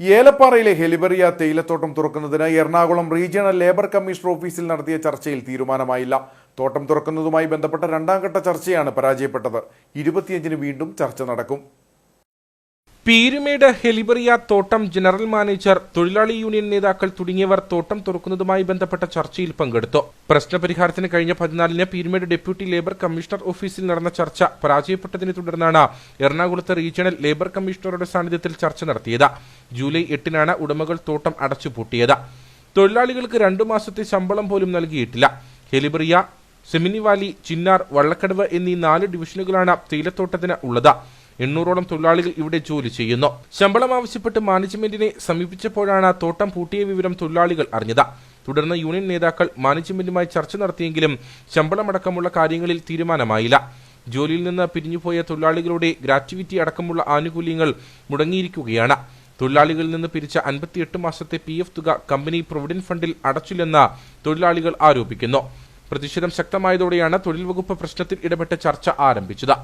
ഏലപ്പാറയിലെ ഹെലിബറിയ തേയിലത്തോട്ടം തുറക്കുന്നതിന് Ernakulam regional labour commissioner ഓഫീസിൽ നടത്തിയ ചർച്ചയിൽ തീരുമാനമായില്ല. തോട്ടം തുറക്കുന്നതുമായി ബന്ധപ്പെട്ട രണ്ടാം ഘട്ട ചർച്ചയാണ് പരാജയപ്പെട്ടത്. ഇരുപത്തിയഞ്ചിന് വീണ്ടും ചർച്ച നടക്കും. പീരുമേട് ഹെലിബറിയ തോട്ടം ജനറൽ മാനേജർ തൊഴിലാളി യൂണിയൻ നേതാക്കൾ തുടങ്ങിയവർ തോട്ടം തുറക്കുന്നതുമായി ബന്ധപ്പെട്ട ചർച്ചയിൽ പങ്കെടുത്തു. പ്രശ്നപരിഹാരത്തിന് കഴിഞ്ഞ പതിനാലിന് പീരുമേട് ഡെപ്യൂട്ടി ലേബർ കമ്മീഷണർ ഓഫീസിൽ നടന്ന ചർച്ച പരാജയപ്പെട്ടതിനെ തുടർന്നാണ് എറണാകുളത്ത് റീജിയണൽ ലേബർ കമ്മീഷണറുടെ സാന്നിധ്യത്തിൽ ചർച്ച നടത്തിയത്. ജൂലൈ എട്ടിനാണ് ഉടമകൾ തോട്ടം അടച്ചുപൂട്ടിയത്. തൊഴിലാളികൾക്ക് രണ്ടു മാസത്തെ ശമ്പളം പോലും നൽകിയിട്ടില്ല. ഹെലിബറിയ സെമിനിവാലി ചിന്നാർ വള്ളക്കടവ് എന്നീ നാല് ഡിവിഷനുകളാണ് തേയിലത്തോട്ടത്തിന് ഉള്ളത്. എണ്ണൂറോളം തൊഴിലാളികൾ ഇവിടെ ജോലി ചെയ്യുന്നു. ശമ്പളം ആവശ്യപ്പെട്ട് മാനേജ്മെന്റിനെ സമീപിച്ചപ്പോഴാണ് തോട്ടം പൂട്ടിയ വിവരം തൊഴിലാളികൾ അറിഞ്ഞത്. തുടർന്ന് യൂണിയൻ നേതാക്കൾ മാനേജ്മെന്റുമായി ചർച്ച നടത്തിയെങ്കിലും ശമ്പളമടക്കമുള്ള കാര്യങ്ങളിൽ തീരുമാനമായില്ല. ജോലിയിൽ നിന്ന് പിരിഞ്ഞുപോയ തൊഴിലാളികളുടെ ഗ്രാറ്റുവിറ്റി അടക്കമുള്ള ആനുകൂല്യങ്ങൾ മുടങ്ങിയിരിക്കുകയാണ്. തൊഴിലാളികളിൽ നിന്ന് പിരിച്ച അൻപത്തിയെട്ട് മാസത്തെ പി എഫ് തുക കമ്പനി പ്രൊവിഡന്റ് ഫണ്ടിൽ അടച്ചില്ലെന്ന് തൊഴിലാളികൾ ആരോപിക്കുന്നു. പ്രതിഷേധം ശക്തമായതോടെയാണ് തൊഴിൽ വകുപ്പ് പ്രശ്നത്തിൽ ഇടപെട്ട ചർച്ച ആരംഭിച്ചത്.